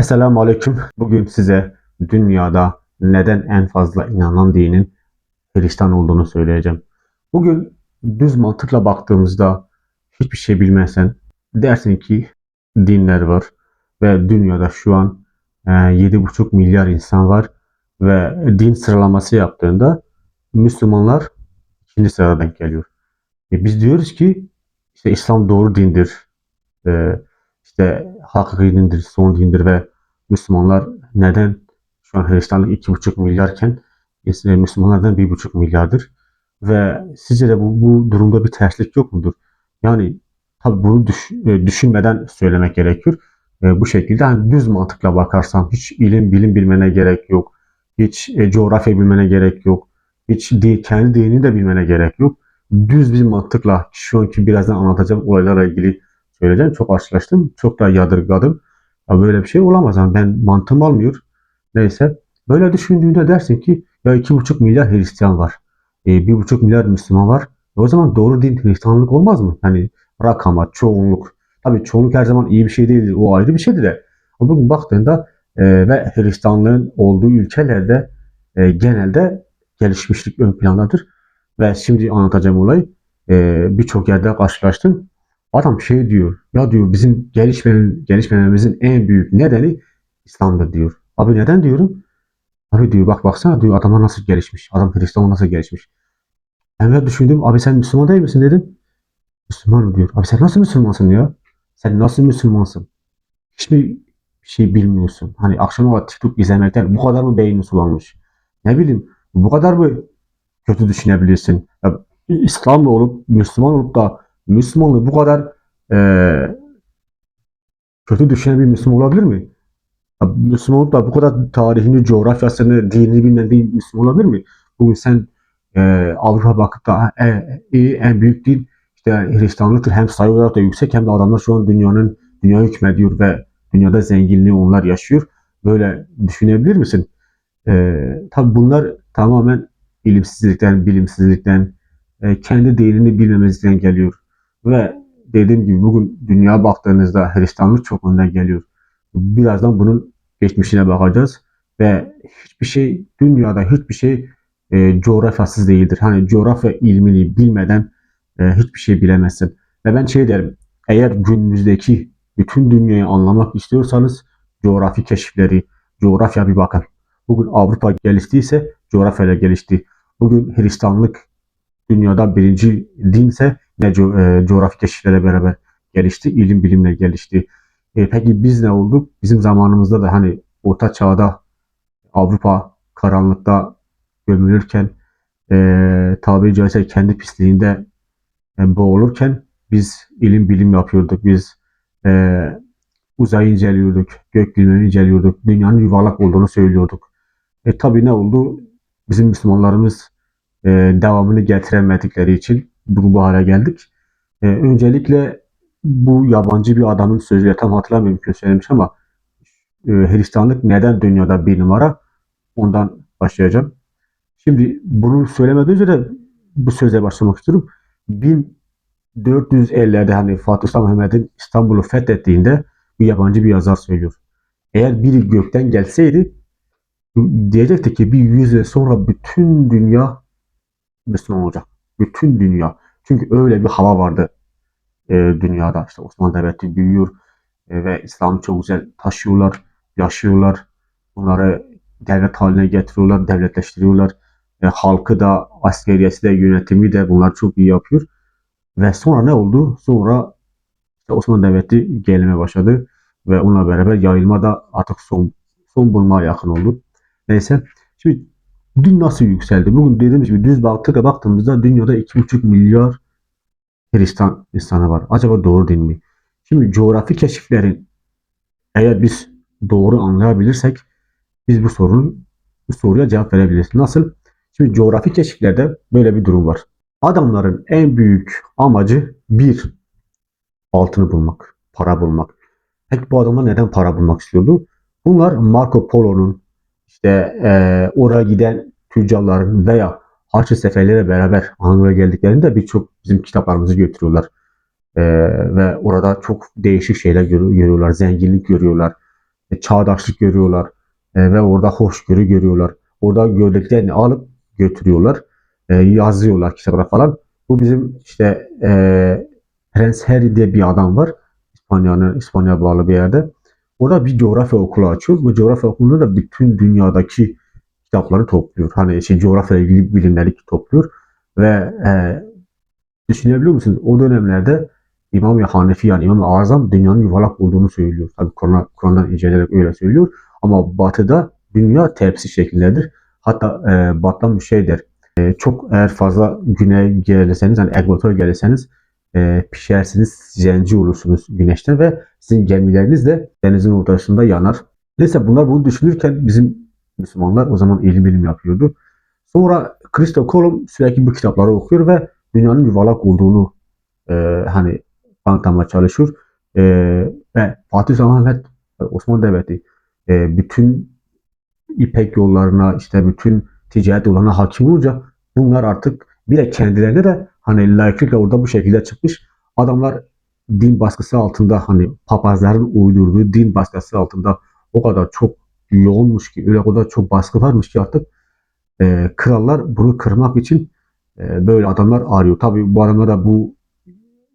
Esselamu Aleyküm. Bugün size dünyada neden en fazla inanan dinin Hristiyan olduğunu söyleyeceğim. Bugün düz mantıkla baktığımızda hiçbir şey bilmezsen dersin ki dinler var ve dünyada şu an e, 7,5 milyar insan var ve din sıralaması yaptığında Müslümanlar ikinci sırada denk geliyor. E biz diyoruz ki işte İslam doğru dindir. E, işte hakiki dindir, son dindir ve Müslümanlar neden şu an Hristiyanlık iki buçuk milyarken e, Müslümanlar neden bir buçuk milyardır? Ve sizce de bu, bu durumda bir terslik yok mudur? Yani tabii bunu düş- e, düşünmeden söylemek gerekiyor. E, bu şekilde hani düz mantıkla bakarsam hiç ilim bilim bilmene gerek yok. Hiç e, coğrafya bilmene gerek yok. Hiç di- kendi dinini de bilmene gerek yok. Düz bir mantıkla şu anki birazdan anlatacağım olaylarla ilgili söyleyeceğim. Çok karşılaştım. Çok da yadırgadım. Ya böyle bir şey olamaz. Yani ben mantığım almıyor. Neyse. Böyle düşündüğünde dersin ki ya iki buçuk milyar Hristiyan var. E, bir buçuk milyar Müslüman var. E, o zaman doğru din Hristiyanlık olmaz mı? Hani rakama, çoğunluk. Tabii çoğunluk her zaman iyi bir şey değildir. O ayrı bir şeydir de. Ama bugün baktığında e, ve Hristiyanlığın olduğu ülkelerde e, genelde gelişmişlik ön plandadır. Ve şimdi anlatacağım olayı. E, Birçok yerde karşılaştım. Adam şey diyor. Ya diyor bizim gelişmenin, gelişmememizin en büyük nedeni İslam'dır diyor. Abi neden diyorum? Abi diyor bak baksana diyor adamlar nasıl gelişmiş. Adam Hristiyan nasıl gelişmiş. Ben de düşündüm. Abi sen Müslüman değil misin dedim. Müslüman diyor. Abi sen nasıl Müslümansın ya? Sen nasıl Müslümansın? Hiçbir şey bilmiyorsun. Hani akşam kadar TikTok izlemekten bu kadar mı beynin sulanmış? Ne bileyim bu kadar mı kötü düşünebilirsin? Ya, İslamlı olup Müslüman olup da Müslümanlığı bu kadar eee, kötü düşünen bir Müslüman olabilir mi? Ya, Müslüman olup da bu kadar tarihini, coğrafyasını, dinini bilmeyen bir Müslüman olabilir mi? Bugün sen eee Avrupa bakıp da "Ha, e, e, en büyük din işte Hristiyanlıktır. Hem sayı olarak da yüksek hem de adamlar şu an dünyanın dünya hükmediyor ve dünyada zenginliği onlar yaşıyor. Böyle düşünebilir misin? Eee tabii bunlar tamamen ilimsizlikten, bilimsizlikten, e, kendi dinini bilmemezlikten geliyor. Ve dediğim gibi bugün dünya baktığınızda Hristiyanlık çok önde geliyor. Birazdan bunun geçmişine bakacağız. Ve hiçbir şey, dünyada hiçbir şey e, coğrafyasız değildir. Hani coğrafya ilmini bilmeden e, hiçbir şey bilemezsin. Ve ben şey derim, eğer günümüzdeki bütün dünyayı anlamak istiyorsanız coğrafi keşifleri, coğrafya bir bakın. Bugün Avrupa geliştiyse coğrafyayla gelişti. Bugün Hristiyanlık dünyada birinci dinse ne co- e, coğrafi keşiflerle beraber gelişti, ilim bilimle gelişti. E, peki biz ne olduk? Bizim zamanımızda da hani Orta Çağ'da Avrupa karanlıkta gömülürken e, tabiri caizse kendi pisliğinde e, boğulurken biz ilim bilim yapıyorduk. Biz e, uzayı inceliyorduk, gök bilimini inceliyorduk, dünyanın yuvarlak olduğunu söylüyorduk. E tabii ne oldu? Bizim Müslümanlarımız e, devamını getiremedikleri için bu, bu hale geldik. E, öncelikle bu yabancı bir adamın sözüyle tam hatırlamıyorum kim söylemiş ama e, Hristiyanlık neden dünyada bir numara? Ondan başlayacağım. Şimdi bunu söylemeden önce de bu söze başlamak istiyorum. 1450'lerde hani Fatih Sultan Mehmet'in İstanbul'u fethettiğinde bir yabancı bir yazar söylüyor. Eğer biri gökten gelseydi diyecekti ki bir yüzyıl sonra bütün dünya Müslüman olacak. Bütün dünya. Çünkü öyle bir hava vardı e, dünyada. İşte Osmanlı Devleti büyüyor e, ve İslam'ı çok güzel taşıyorlar, yaşıyorlar. Bunları devlet haline getiriyorlar, devletleştiriyorlar. E, halkı da, askeriyesi de, yönetimi de bunlar çok iyi yapıyor. Ve sonra ne oldu? Sonra işte Osmanlı Devleti gelmeye başladı ve onunla beraber yayılma da artık son son bulmaya yakın oldu. Neyse. Şimdi din nasıl yükseldi? Bugün dediğimiz gibi düz baktık baktığımızda dünyada 2,5 milyar Hristiyan insanı var. Acaba doğru değil mi? Şimdi coğrafi keşiflerin eğer biz doğru anlayabilirsek biz bu sorunun bu soruya cevap verebiliriz. Nasıl? Şimdi coğrafi keşiflerde böyle bir durum var. Adamların en büyük amacı bir altını bulmak, para bulmak. Peki bu adamlar neden para bulmak istiyordu? Bunlar Marco Polo'nun işte eee, oraya giden tüccarların veya Haçlı seferleriyle beraber Anadolu'ya geldiklerinde birçok bizim kitaplarımızı götürüyorlar. Eee, ve orada çok değişik şeyler görü- görüyorlar, zenginlik görüyorlar. e, çağdaşlık görüyorlar e, ve orada hoşgörü görüyorlar. Orada gördüklerini alıp götürüyorlar, e, yazıyorlar kitaplara falan. Bu bizim işte e, Prens Harry diye bir adam var. İspanya'nın İspanya bağlı bir yerde. Orada bir coğrafya okulu açıyor. Bu coğrafya okulunda da bütün dünyadaki kitapları topluyor. Hani şey coğrafya ile ilgili bilimleri topluyor ve e, düşünebiliyor musunuz? O dönemlerde İmam Hanefi yani İmam Azam dünyanın yuvarlak olduğunu söylüyor. Tabii Kur'an, Kur'an'dan inceleyerek öyle söylüyor. Ama batıda dünya tepsi şeklindedir. Hatta e, batıdan bir şey der. E, çok eğer fazla güneye gelirseniz, hani ekvatora gelirseniz e, pişersiniz, zenci olursunuz güneşten ve sizin gemileriniz de denizin ortasında yanar. Neyse bunlar bunu düşünürken bizim Müslümanlar o zaman ilim bilim yapıyordu. Sonra Christo Kolum sürekli bu kitapları okuyor ve dünyanın yuvarlak olduğunu e, hani kanıtlamaya çalışıyor. E, ve Fatih Sultan Mehmet Osmanlı Devleti e, bütün İpek yollarına işte bütün ticaret yollarına hakim olunca bunlar artık bir de kendilerine de hani layıklıkla orada bu şekilde çıkmış. Adamlar din baskısı altında hani papazların uydurduğu din baskısı altında o kadar çok yoğunmuş ki öyle kadar çok baskı varmış ki artık e, krallar bunu kırmak için e, böyle adamlar arıyor. Tabii bu adamlar da bu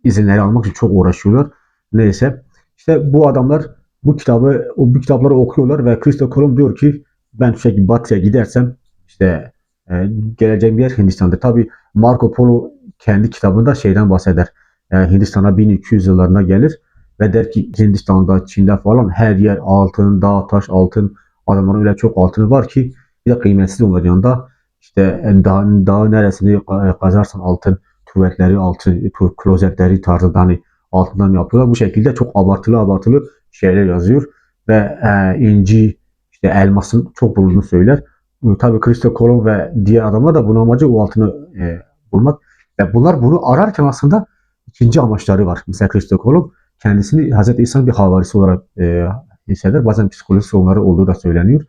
izinleri almak için çok uğraşıyorlar. Neyse işte bu adamlar bu kitabı o bu kitapları okuyorlar ve Christopher Kolomb diyor ki ben sürekli batıya gidersem işte e, geleceğim yer Hindistan'dır. Tabii Marco Polo kendi kitabında şeyden bahseder. E, Hindistan'a 1200 yıllarına gelir ve der ki Hindistan'da, Çin'de falan her yer altın, dağ, taş, altın. Adamların öyle çok altını var ki bir de kıymetsiz onların yanında. İşte e, dağ, dağ neresini e, kazarsan altın, tuvaletleri altın, klozetleri tarzında hani altından yapıyorlar. Bu şekilde çok abartılı abartılı şeyler yazıyor ve e, inci, işte elmasın çok bulunduğunu söyler. E, Tabii Christopher Kolomb ve diğer adamlar da bunun amacı o altını e, bulmak. Ve bunlar bunu ararken aslında ikinci amaçları var. Mesela Christopher Kolomb kendisini Hz. İsa'nın bir havarisi olarak e, hisseder. Bazen psikolojik sorunları olduğu da söyleniyor.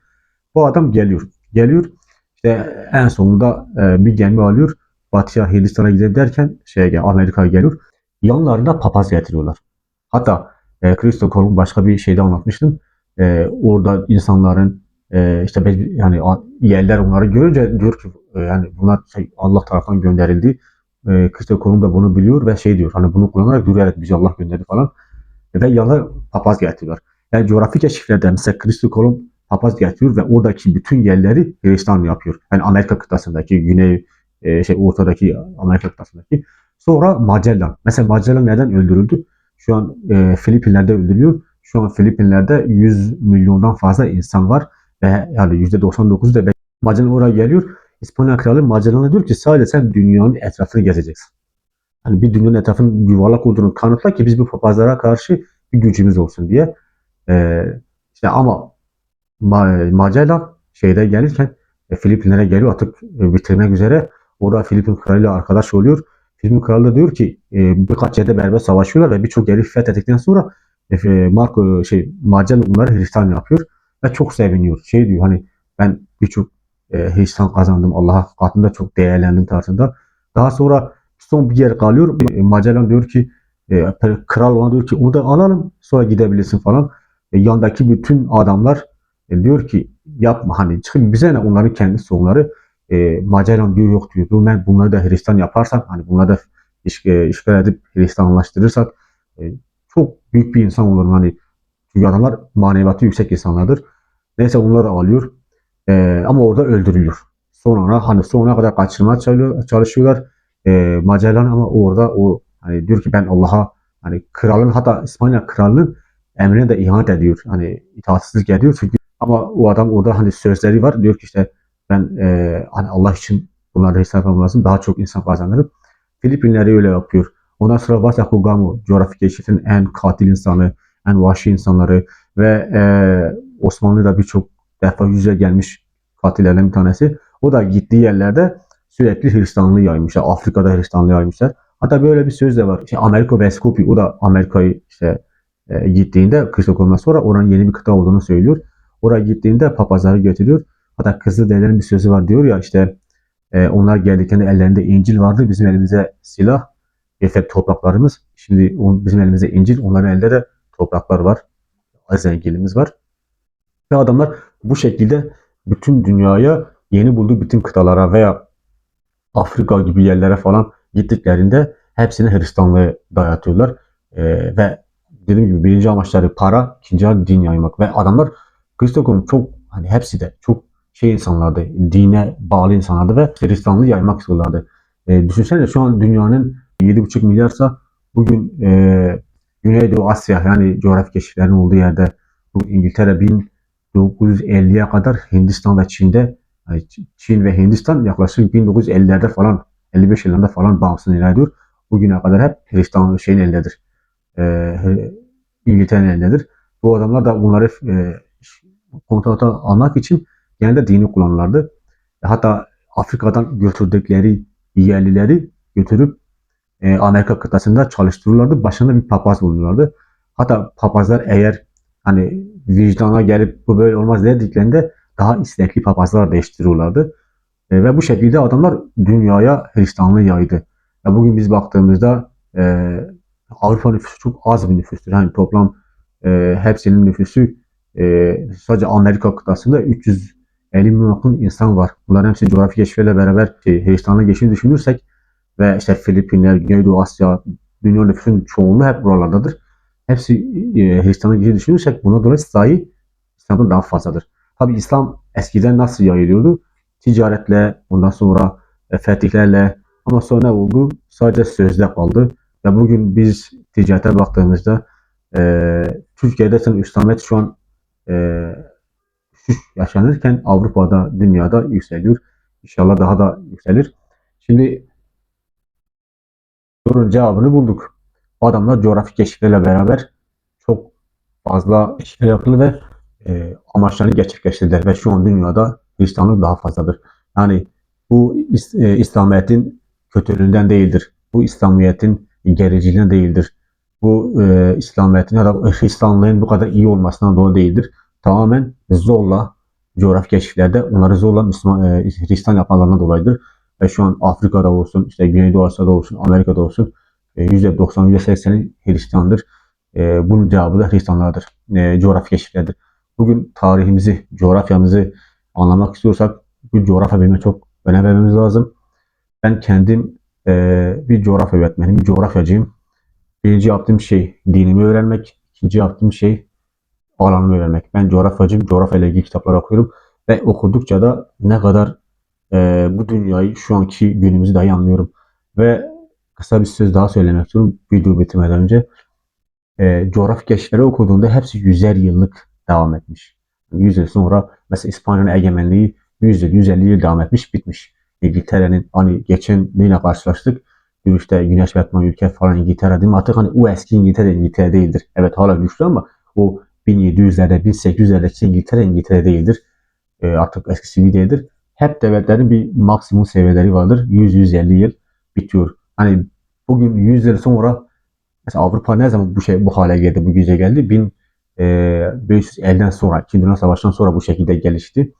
Bu adam geliyor. Geliyor. İşte en sonunda e, bir gemi alıyor. Batı'ya Hindistan'a gidelim derken şeye Amerika'ya geliyor. Yanlarında papaz getiriyorlar. Hatta e, Kolomb başka bir şeyde anlatmıştım. E, orada insanların e, işte yani yerler onları görünce diyor ki e, yani bunlar şey, Allah tarafından gönderildi. E, Christopher Kolomb da bunu biliyor ve şey diyor hani bunu kullanarak evet bizi Allah gönderdi falan. Ve yanına papaz getiriyorlar. Yani coğrafi keşiflerde mesela Christopher Kolomb papaz getiriyor ve oradaki bütün yerleri Hristiyan yapıyor. Yani Amerika kıtasındaki, Güney e, şey ortadaki Amerika kıtasındaki. Sonra Magellan. Mesela Magellan neden öldürüldü? Şu an e, Filipinler'de öldürülüyor. Şu an Filipinler'de 100 milyondan fazla insan var ve yani %99'u da Magellan oraya geliyor. İspanya kralı Magellan'a diyor ki sadece sen dünyanın etrafını gezeceksin. Hani bir dünyanın etrafının yuvarlak olduğunu kanıtla ki biz bu papazlara karşı bir gücümüz olsun diye. Ee, işte ama Ma- Magellan şeyde gelirken e, Filipinlere geliyor artık e, bitirmek üzere. Orada Filipin kralıyla arkadaş oluyor. Filipin kralı da diyor ki e, birkaç yerde beraber savaşıyorlar ve birçok yeri fethettikten sonra e, Marco şey Magellan onları Hristiyan yapıyor ve çok seviniyor. Şey diyor hani ben birçok e, Hristiyan kazandım Allah'a katında çok değerlendim tarzında. Daha sonra son bir yer kalıyor. E, Magellan diyor ki e, kral ona diyor ki onu da alalım sonra gidebilirsin falan. E, yandaki bütün adamlar e, diyor ki yapma hani çıkın bize ne onların kendi sorunları. E, Magellan diyor yok diyor. "Dur, Ben bunları da Hristiyan yaparsak hani bunları da iş, e, işgal edip Hristiyanlaştırırsak e, çok büyük bir insan olurum hani. Çünkü adamlar manevatı yüksek insanlardır. Neyse onları alıyor. E, ama orada öldürülüyor. Sonra hani sonuna kadar kaçırmaya çalışıyor- çalışıyorlar. E, Magellan ama orada o hani diyor ki ben Allah'a hani kralın hatta İspanya kralının emrine de ihanet ediyor. Hani itaatsizlik ediyor çünkü ama o adam orada hani sözleri var. Diyor ki işte ben e, hani Allah için bunları hesap lazım. Daha çok insan kazanırım. Filipinleri öyle yapıyor. Ondan sonra Vasco Gamo coğrafi keşifin en katil insanı, en vahşi insanları ve e, Osmanlı'da birçok defa yüze gelmiş katillerden bir tanesi. O da gittiği yerlerde sürekli Hristiyanlığı yaymışlar. Afrika'da Hristiyanlığı yaymışlar. Hatta böyle bir söz de var. İşte Amerika Vescopi, o da Amerika'yı işte e, gittiğinde Kristokol'dan sonra oranın yeni bir kıta olduğunu söylüyor. Oraya gittiğinde papazları götürüyor. Hatta Kızılderililerin bir sözü var diyor ya işte e, onlar geldiklerinde ellerinde İncil vardı. Bizim elimize silah, efekt topraklarımız. Şimdi on, bizim elimizde İncil, onların elinde de topraklar var. Zenginliğimiz var. Ve adamlar bu şekilde bütün dünyaya yeni bulduğu bütün kıtalara veya Afrika gibi yerlere falan gittiklerinde hepsini Hristiyanlığı dayatıyorlar. Ee, ve dediğim gibi birinci amaçları para, ikinci amaç din yaymak. Ve adamlar Christok'un çok hani hepsi de çok şey insanlardı, dine bağlı insanlardı ve Hristiyanlığı yaymak istiyorlardı. Ee, düşünsene şu an dünyanın 7,5 milyarsa bugün e, Güneydoğu Asya yani coğrafi keşiflerin olduğu yerde bu İngiltere 1950'ye kadar Hindistan ve Çin'de yani Çin ve Hindistan yaklaşık 1950'lerde falan 55 yıllarında falan bağımsız ilan ediyor. Bugüne kadar hep Hristiyan şeyin elindedir. Ee, İngiltere'nin elindedir. Bu adamlar da bunları e, almak için genelde dini kullanırlardı. Hatta Afrika'dan götürdükleri yerlileri götürüp e, Amerika kıtasında çalıştırırlardı. Başında bir papaz bulunuyorlardı. Hatta papazlar eğer hani vicdana gelip bu böyle olmaz dediklerinde daha istekli papazlar değiştiriyorlardı. E, ve bu şekilde adamlar dünyaya Hristiyanlığı yaydı. Ya bugün biz baktığımızda e, Avrupa nüfusu çok az bir nüfustur. Yani toplam e, hepsinin nüfusu e, sadece Amerika kıtasında 350 milyon yakın insan var. Bunların hepsi coğrafi keşfiyle beraber şey, Hristiyanlığa geçtiğini düşünürsek ve işte Filipinler, Güneydoğu Asya, dünya nüfusunun çoğunluğu hep buralardadır. Hepsi e, Hristiyanlığa geçtiğini düşünürsek buna dolayı sayı İslam'dan daha fazladır. Tabi İslam eskiden nasıl yayılıyordu? Ticaretle, ondan sonra e, fetihlerle ama sonra ne oldu? Sadece sözde kaldı. Ve bugün biz ticarete baktığımızda e, Türkiye'de sen İslamiyet şu an e, yaşanırken Avrupa'da, dünyada yükseliyor. İnşallah daha da yükselir. Şimdi sorunun cevabını bulduk. Adamlar coğrafi keşiflerle beraber çok fazla işler yaptılar ve e, amaçlarını gerçekleştirdiler ve şu an dünyada Hristiyanlık daha fazladır. Yani bu e, İslamiyet'in kötülüğünden değildir. Bu İslamiyet'in gericiliğinden değildir. Bu e, İslamiyet'in ya da Hristiyanlığın bu kadar iyi olmasından dolayı değildir. Tamamen zorla coğrafi keşiflerde onları zorla Müslüman, e, Hristiyan yapmalarına dolayıdır. Ve şu an Afrika'da olsun, işte Güneydoğu Asya'da olsun, Amerika'da olsun %90, %80'i Hristiyandır. E, bunun cevabı da Hristiyanlardır. E, coğrafi keşiflerdir. Bugün tarihimizi, coğrafyamızı anlamak istiyorsak bu coğrafya bilme çok önem vermemiz lazım. Ben kendim e, bir coğrafya öğretmeniyim, bir coğrafyacıyım. Birinci yaptığım şey dinimi öğrenmek, ikinci yaptığım şey alanımı öğrenmek. Ben coğrafyacıyım, coğrafya ile ilgili kitaplar okuyorum ve okudukça da ne kadar e, bu dünyayı şu anki günümüzü dahi anlıyorum. Ve kısa bir söz daha söylemek istiyorum video bitirmeden önce. E, coğrafi keşifleri okuduğunda hepsi yüzer yıllık devam etmiş. 100 yıl sonra mesela İspanya'nın egemenliği 100 yıl, 150 yıl devam etmiş, bitmiş. İngiltere'nin hani geçen neyle karşılaştık? Yürüyüşte güneş batma ülke falan İngiltere değil mi? Artık hani o eski İngiltere İngiltere değildir. Evet hala güçlü ama o 1700'lerde 1800'lerdeki İngiltere İngiltere değildir. E, artık eskisi gibi değildir. Hep devletlerin bir maksimum seviyeleri vardır. 100-150 yıl bitiyor. Hani bugün 100 yıl sonra mesela Avrupa ne zaman bu şey bu hale geldi, bu güce geldi? 1000 e, 550'den sonra, 2. Dünya Savaşı'ndan sonra bu şekilde gelişti.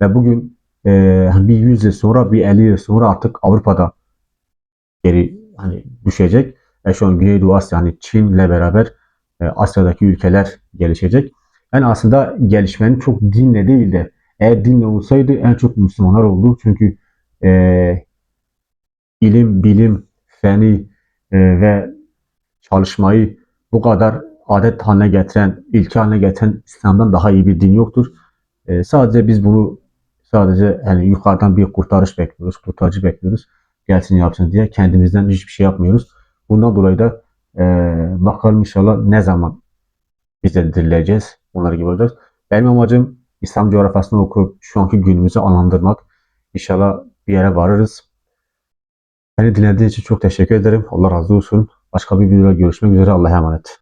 Ve bugün e, bir 100 yıl sonra, bir 50 yıl sonra artık Avrupa'da geri hani düşecek. Ve şu an Güneydoğu Asya, yani Çin'le beraber e, Asya'daki ülkeler gelişecek. Yani aslında gelişmenin çok dinle değil de eğer dinle olsaydı en çok Müslümanlar oldu. Çünkü e, ilim, bilim, feni e, ve çalışmayı bu kadar adet haline getiren, ilke haline getiren İslam'dan daha iyi bir din yoktur. E, sadece biz bunu sadece yani yukarıdan bir kurtarış bekliyoruz, kurtarıcı bekliyoruz. Gelsin yapsın diye kendimizden hiçbir şey yapmıyoruz. Bundan dolayı da e, bakalım inşallah ne zaman biz de dirileceğiz. Onlar gibi olacağız. Benim amacım İslam coğrafyasını okuyup şu anki günümüzü anlandırmak. İnşallah bir yere varırız. Beni dinlediğiniz için çok teşekkür ederim. Allah razı olsun. Başka bir videoda görüşmek üzere. Allah'a emanet.